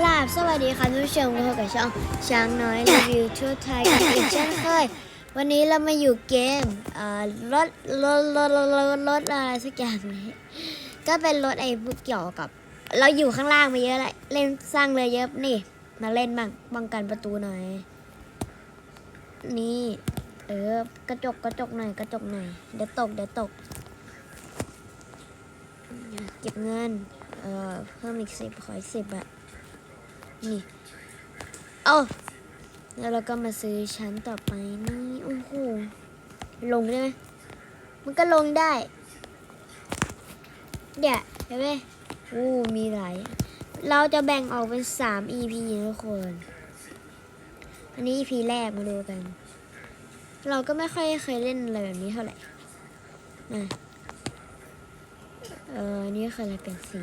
กราบสวัสดีค่ะทุกผู้ชมพบกับช่องช้างน้อยรีวิวทั่วไทยกันอีกเช่นเคย วันนี้เรามาอยู่เกมรถรถรถรถรถอะไรสักอย่างนี้ก็เป็นรถไอ้พวกเกี่ยวกับ เราอยู่ข้างล่างมาเยอะแล้วเล่นสร้างเลยเยอะนี่ มาเล่นบ้างป้องกันประตูหน่อย นี่ เออกระจกกระจกหน่อยกระจกหน่อยเดี๋ยวตกเดี๋ยวตก เก็บเงิน เอ่อเพิ่มอีกสิบขออีกสิบอะ นี่เอาแล้วเราก็มาซื้อชั้นต่อไปนี่โอ้โหลงได้ไหมมันก็ลงได้ เดี๋ยวเห็นไหมโอ้มีหลายเราจะแบ่งออกเป็นสาม EP นะทุกคน อันนี้ EP แรกมาดูกัน เราก็ไม่ค่อยเคยเล่นอะไรแบบนี้เท่าไหร่นะเออนี่คืออะไรเป็นสี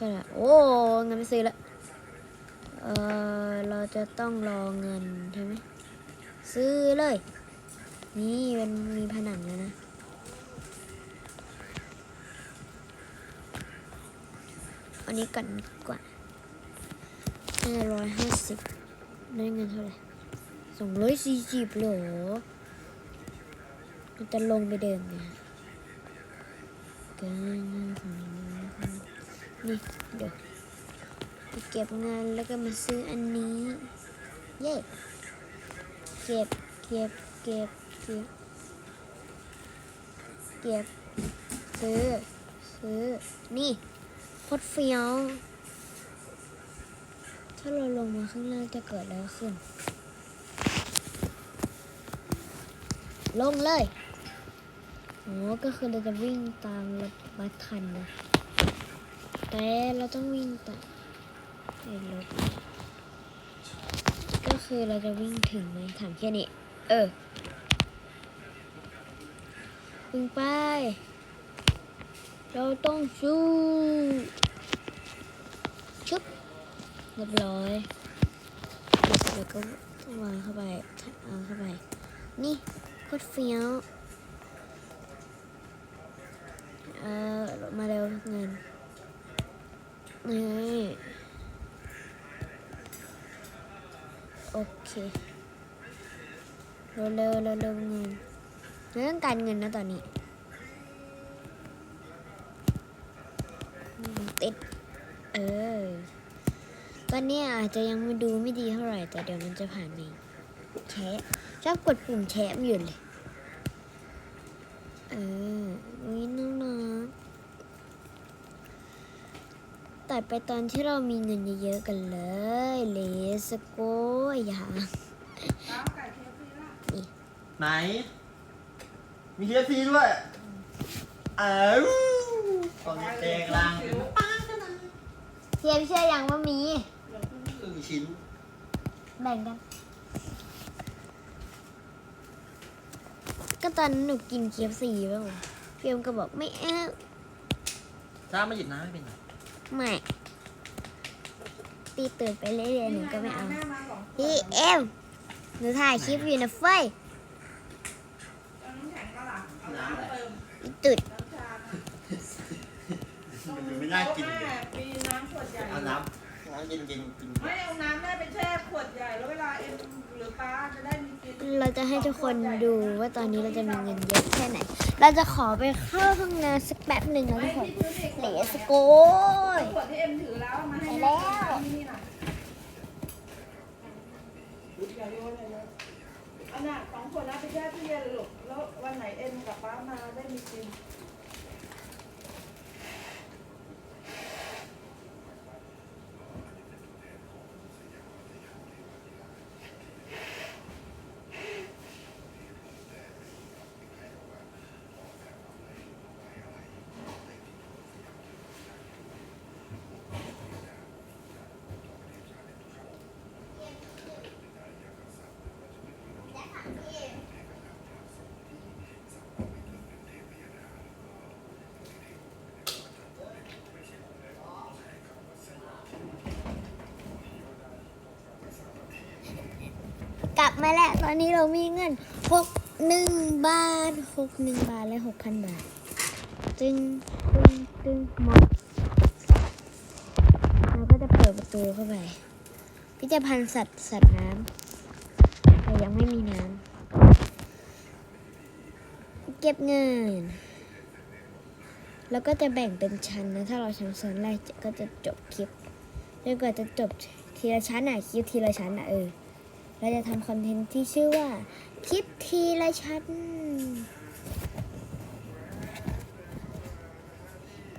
คืออะไรโอ้เงินไม่ซื้อละเออเราจะต้องรอเงินใช่ไหมซื้อเลย นี่มันมีผนังแล้วนะอันนี้ก่อนกว่าห้าร้อยห้าสิบได้เงินเท่าไหร่สองร้อยสี่สิบหรอมันจะลงไปเดิมไงกัน นี่เดี๋ยวไปเก็บเงินแล้วก็มาซื้ออันนี้ เย้เก็บเก็บเก็บเก็บเก็บซื้อซื้อนี่โคตรเฟี้ยวถ้าเราลงมาข้างล่างจะเกิดอะไรขึ้น ลงเลยอ๋อก็คือเราจะวิ่งตามรถบัสคันนะ แต่เราต้องวิ่งตามไอ้รถก็คือเราจะวิ่งถึงไหมถามแค่นี้ เออ วิ่งไป เราต้องสู้ชุบเรียบร้อยแล้วก็วางเข้าไปเอาเข้าไป นี่โคตรเฟี้ยว เออมาเร็วเงิน นี่โอเคเร็วเร็วเร็วเร็วเงินเรื่องการเงินนะตอนนี้ติดเออตอนนี้อาจจะยังไม่ดูไม่ดีเท่าไหร่ แต่เดี๋ยวมันจะผ่านเองแชะชอบกดปุ่มแชะอยู่เลย เออวิน้งนะ ตัดไปตอนที่เรามีเงินเยอะๆกันเลย เลสโกอย่าไหน มีเคฟซีด้วย เอ้าวตอนนี้แดงล่างเทียมเชื่อยังว่ามี ครึ่งชิ้น แบ่งกัน ก็ตอนนั้นหนูกินเคียบสีบ้างเพียมก็บอกไม่เอาถ้ามาหยิบน้ำไม่เป็นไร ไม่ตีตื่นไปเรื่อยๆหนูก็ไม่เอาพี่เอ็มหนูถ่ายคลิปอยู่นะเฟ้ยน้ำอะไรอีตุดมันไม่น่ากินเลยมีน้ำขวดใหญ่เอาน้ำ น้ำเย็นเย็นๆกินไม่เอาน้ำได้ไปแช่ขวดใหญ่แล้วเวลาเอ็มหรือป้าจะได้มีกินเราจะให้ทุกคนดูว่าตอนนี้เราจะมีเงินเยอะแค่ไหน เราจะขอไปเข้าห้องน้ำสักแป๊บหนึ่งนะทุกคนเหลสโกยขวดที่เอ็มถือแล้วเอามาให้ไปแล้วนี่หน่อยอย่าโยนเลยเลยอันน่ะสองขวดแล้วไปแช่ตู้เย็นเลยลูกแล้ววันไหนเอ็มกับป้ามาได้มีกิน มาแล้ว ตอนนี้เรามีเงินหกหนึ่งบาทหกหนึ่งบาทและหกพันบาท จึงตึงตึงหมดเราก็จะเปิดประตูเข้าไป พิพิธภัณฑ์สัตว์สัตว์น้ำแต่ยังไม่มีน้ำ เก็บเงิน แล้วก็จะแบ่งเป็นชั้นนะ ถ้าเราชั้นส่วนแรกก็จะจบคลิปจนกว่าจะจบทีละชั้นอะคลิปทีละชั้นอะเออ เราจะทำคอนเทนต์ที่ชื่อว่า คลิปทีละชั้น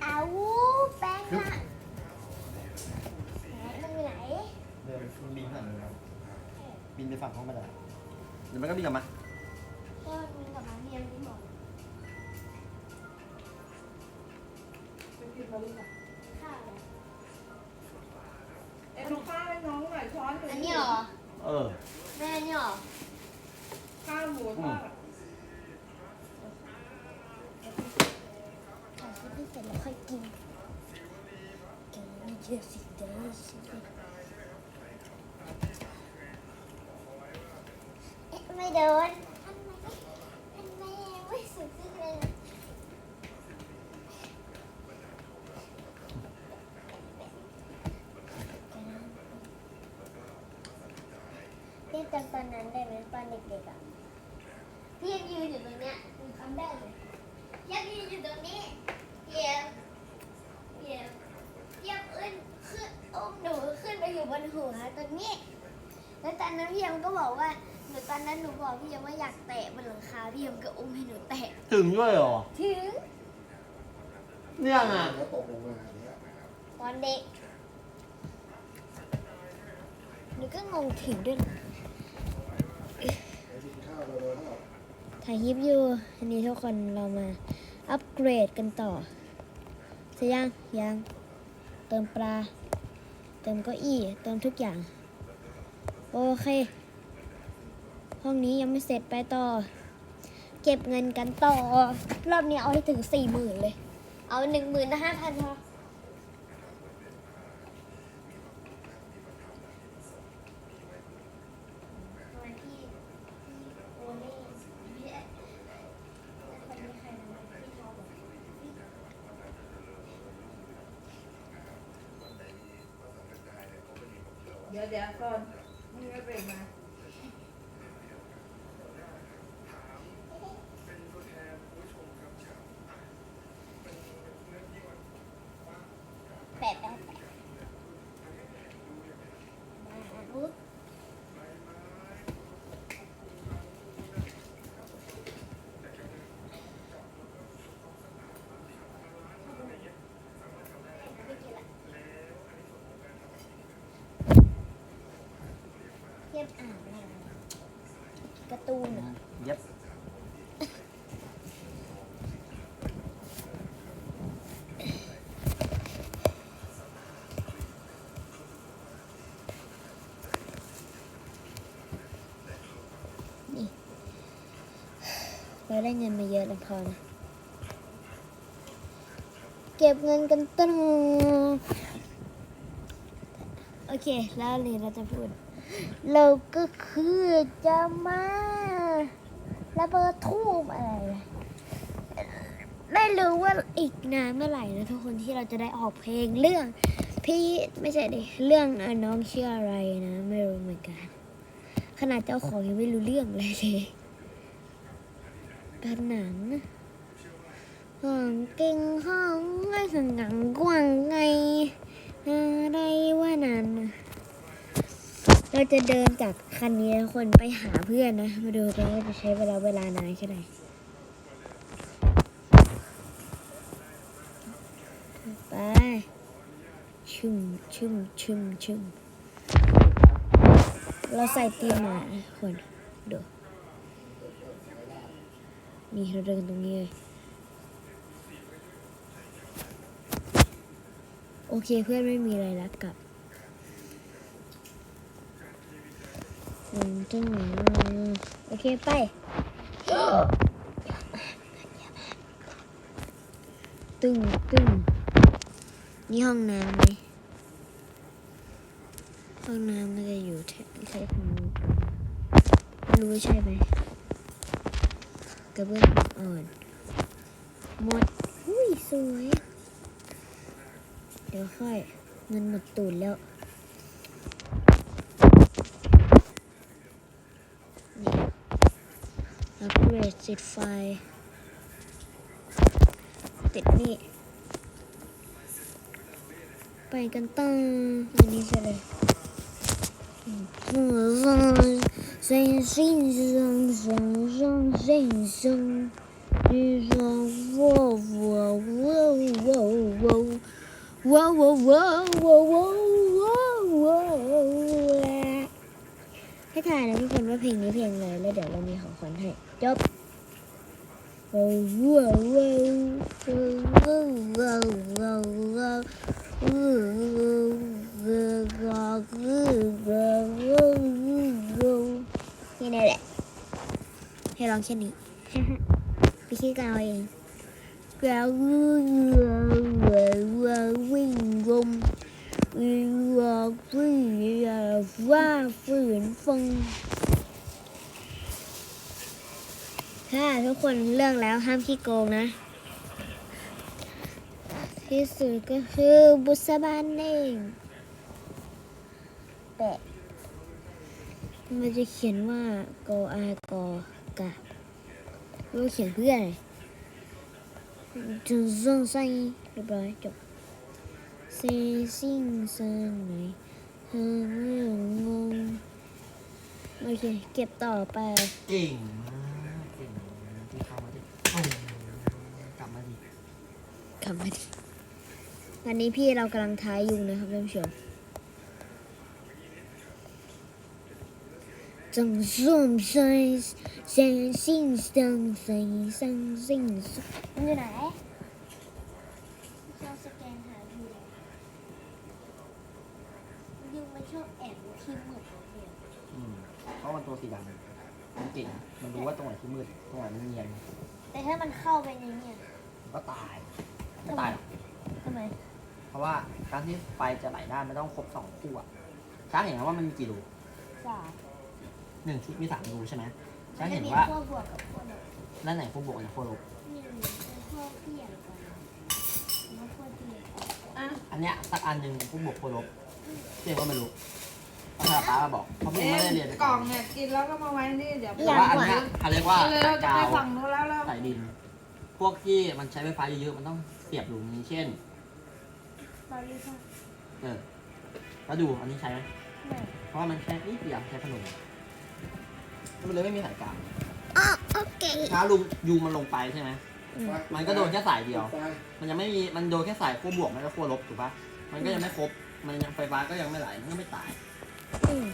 อาวูแป้งละมันอยู่ไหนเดินมันบินผ่านเลยบินไปฝั่งห้องบันไดเดี๋ยวมันก็บินกลับมาก็มีกับน้ำเนียมที่บอกไปกินมาลูกอะข้ อเออ แม่อันนี้เหรอข้าวหมูทอดอะถ่ายคลิปให้เสร็จแล้วค่อยกินแกไม่เชื่อสิเด้อสิเอ๊ะไม่โดนทำไมทำไมไม่สุดที่เลยพี่จำต อนนั้นได้ไหมตอนเด็กๆอะพี่ยังยืนอยู่ตรงเนี้ยมีคำได้เลยยังยืนอยู่ตรงนี้เยี่ยมเยี่ยมเยี่ยมขึ้นขึ้นอุ้มหนูขึ้นไปอยู่บนหัวตรงนี้ แล้วตอนนั้นพี่ยมก็บอกว่าหนูตอนนั้นหนูบอกพี่ยมว่าอยากแตะบนหลังคาพี่ยมก็อุ้มให้หนูแตะถึงด้วยเหรอถึงเนี่ยไงแล้วตกลงมาอย่างเงี้ยตอนเด็กหนูก็งงถึงด้วยนะ ไปกินข้าวเร็วๆเท่า ถ่ายคลิปอยู่อันนี้ทุกคนเรามาอัปเกรดกันต่อเสร็จยังยังเติมปลา เติมเก้าอี้ เติมทุกอย่าง โอเค ห้องนี้ยังไม่เสร็จไปต่อ เก็บเงินกันต่อ รอบนี้เอาให้ถึงสี่หมื่นเลย เอาหนึ่งหมื่นห้าพันพอ เดี๋ยวเดี๋ยวก่อนนี่ไม่เป็นมา แปะแปะแปะมาปุ๊บเทียบอ่านอะไรการ์ ตูนเหรอเย็บเราได้เงินมาเยอะแล้วพอนะเก็บเงินกันต่อโอเค แล้วนี่เราจะพูด เราก็คือจะมาระเบิดทูบอะไรไม่รู้ว่าอีกนานเมื่อไหร่นะทุกคนที่เราจะได้ออกเพลงเรื่อง พี่ไม่ใช่ดิเรื่องน้องชื่ออะไรนะไม่รู้เหมือนกันขนาดเจ้าของยังไม่รู้เรื่องเลยเลยกันหนังห้องเก่งห้องไอ้สังกังกว้างไงอะไรว่านั้น เราจะเดินจากคันนี้คนไปหาเพื่อนนะ มาดูกันว่าจะใช้เวลาเวลานานแค่ไหนไปชุ่มชุ่มชุ่มชุ่มเราใส่ตีนมาคนดูนี่เราเดินตรงนี้เลยโอเคเพื่อนไม่มีอะไรแล้วกลับ หนึ่งจังหวะโอเคไปตึ้งตึ้งนี่ห้องน้ำไหมห้องน้ำน่าจะอยู่แถวใช่ของนู้นไม่รู้ว่าใช่ไหมกระเบื้องอ่อนหมดอุ้ยสวย เดี๋ยวค่อยเงินหมดตูดแล้ว นี่อัปเกร ดติดไฟ ติดนี่ ไปกันตั้งอันนี้จะเลยซึ่งซึ่งซึ่งซึ่งซึ่งซึ่งซึ่งซึ่งว้าวว้าวว้าวว้าวว้าวว้าวว้าวว้าวว้าวว้าวให้ถ่ายนะทุกคนว่าเพลงนี้เพลงอะไรแล้วเดี๋ยวเรามีของขวัญให้จบ แค่นี้แหละให้ลองแค่นี้ไปคิดกันเอาเองแล้ววิ่งลมวิ่งวิ่งว่าฝืนฟัง ถ้าทุกคนเลือกแล้วห้ามขี้โกงนะ ที่สุดก็คือบุษบานเองแปะมันจะเขียนว่าโกออากอกะรู้เขียนเพื่ออะไรจึงส่งใส่เรียบร้อยจบเซซิ่งเซนไหนเฮ้ยงงโอเคเก็บต่อไป เก่งมากงที่เข้ามาดิโอ้ยกลับมาดิ กลับมาดิวันนี้พี่เรากำลังท้ายยุงนะครับท่านผู้ชมจงส่งใจแสนสิ่งสังใส่สังสิ่งสุมันอยู่ไหนเราสแกนหาอยู่ยุงมันชอบแอบที่มืดของเดียวอืมเพราะมันตัวสีดำมันเก่งมันรู้ว่าตรงไหนที่มืดตรงไหนมันเนียนแต่ถ้ามันเข้าไปในเนี่ยมันก็ตาย ไม่ตายหรอกทำไมเพราะว่าการที่ไฟจะไหลได้มันต้องครบสองคู่อะช้างเห็นไหมว่ามันมีกี่รูสามหนึ่งชุดมีสามรูใช่ไหมช้างมัเห็นมีว่าขั้วบวกกับขั้วลบด้านไหนคู่บวกกับคู่ลบนี่เป็นขั้วเที่ยงกันแล้วขั้วเที่ยงอะอันเนี้ยสักอันหนึ่งคู่บวกคู่ลบเจ๊ก็ไม่รู้เพราะถ้าป้ามาบอกเพราะพี่ไม่ได้เรียนกล่องเนี่ยกินแล้วก็มาไว้นี่เดี๋ยวแต่ว่าอันเนี้ยเขาเรียกว่าเลยเราจะกาไปวฝั่งนู้นแล้วแล้วใส่ดิน พวกที่มันใช้ไฟฟ้าเยอะๆมันต้องเสียบรูนี้เช่นบริษัทเออแล้วดูอันนี้ใช้ไหมไม่เพราะว่ามันแค่นิดเดียวแค่พนมมันเลยไม่มีสายกลางอ๋อโอเคถ้าลุงยูมันลงไปใช่ไหมอืมมันก็โดนแค่สายเดียวไฟมันยังไม่มีมันโดนแค่สายขั้วบวกไม่ก็ขั้วลบถูกปะมันก็ยังไม่ครบมันยังไฟฟ้าก็ยังไม่ไหลมันก็ไม่ตายอืม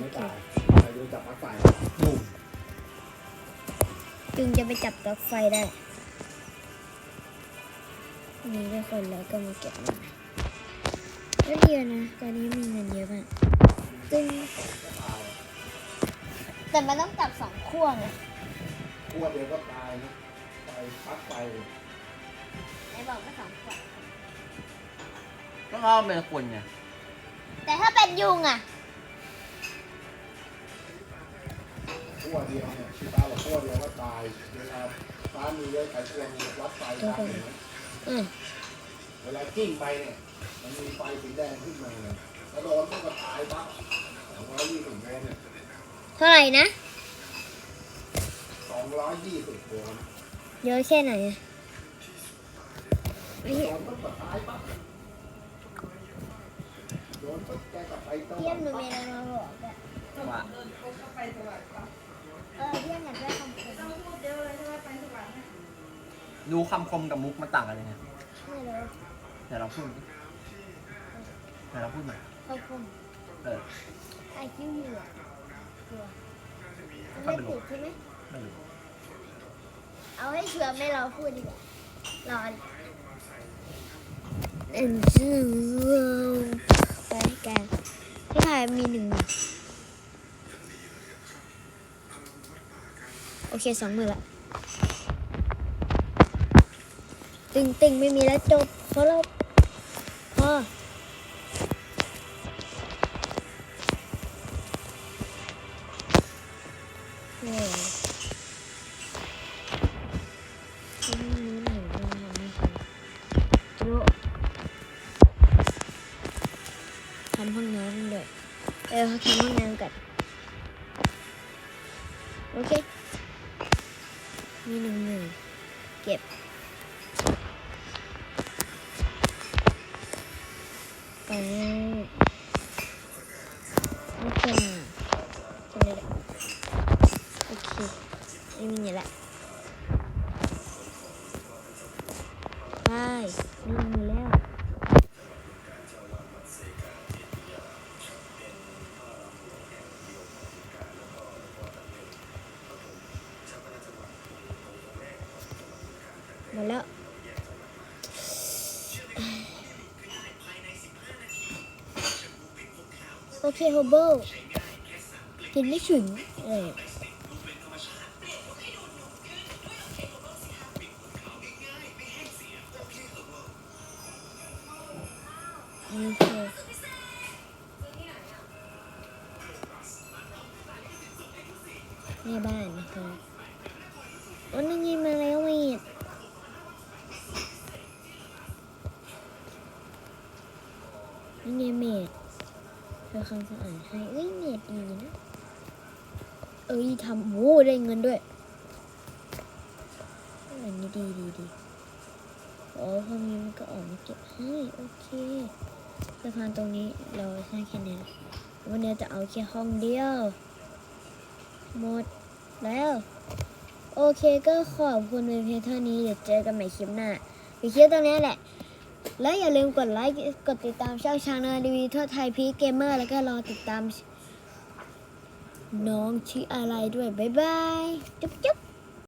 ไม่ตายไปดูจับปลั๊กไฟบุ่ม จึงจะไปจับปลั๊กไฟได้ นี่ทุกคนแล้วก็มาเก็บมันก็ดีนะ ตอนนี้มีเงินเยอะมากตึงแต่มันต้องจับสองขั้วไงขั้วเดียวก็ตายนะไฟปลั๊กไฟไหนบอกว่าสองขั้วก็เขาเป็นคนไงแต่ถ้าเป็นยุงอะ ขั้วเดียวเนี่ยที่ป้าบอกขั้วเดียวก็ตายเวลาฟ้ามีเยอะไขควงวัดไฟตามเห็นไหมอืมเวลากิ้งไปเนี่ยมันมีไฟสีแดงขึ้นมาเนี่ยแล้วโดนมันก็ตายปั๊บสองร้อยยี่สิบโวลต์เนี่ยเท่าไหร่นะสองร้อยยี่สิบโวลต์เยอะแค่ไหนอะไม่โดใช่นมันก็ตายปั๊บโดนปั๊บแกก็ไปต้อเทียมหนูมีอะไรมาบอกอะ ว่า เดินปุ๊บก็ไปสว่างปั๊บเออเทียมอยากได้คำพูดต้องพูดเยอะเลยใช่ไหมไปสว่างเนี่ยดูคำคมกับมุกมันต่างกันยังไงไม่รู้เดี๋ยวเราพูดดิเดี๋ยวเราพูดหน่อยคำพูดเออไอคิวอยู่อะกลัวมันไม่ถูกใช่ไหมไม่รู้เอาให้เชื่อไม่เราพูดดีกว่ารออืมชื่อไปกันพี่พายมีหนึ่งหมื่นโอ เคสองหมื่นละตึงตึงไม่มีแล้วจบเพราะเราพอ โอเคจะเลยโอเคไม่มีเนี่ยแหละ เคโฮเบิลกินไม่ถึงเออโอเคแม่บ้าน เงินด้วยอันนี้ดีดีดีโอ้พอมีมันก็ออกมาเก็บให้โอเคสะพานตรงนี้เราสร้างแค่นี้วันนี้จะเอาแค่ห้องเดียว หมดแล้ว โอเคก็ขอบคุณเป็นเพียงเท่านี้เดี๋ยวเจอกันใหม่คลิปหน้าไปคลิปตรงนี้แหละ และอย่าลืมกดไลค์กดติดตามช่องชาแนลดีวีทั่วไทยพีเกมเมอร์แล้วก็รอติดตาม น้องชื่ออะไรด้วย บ๊ายบาย จุ๊บจุ๊บ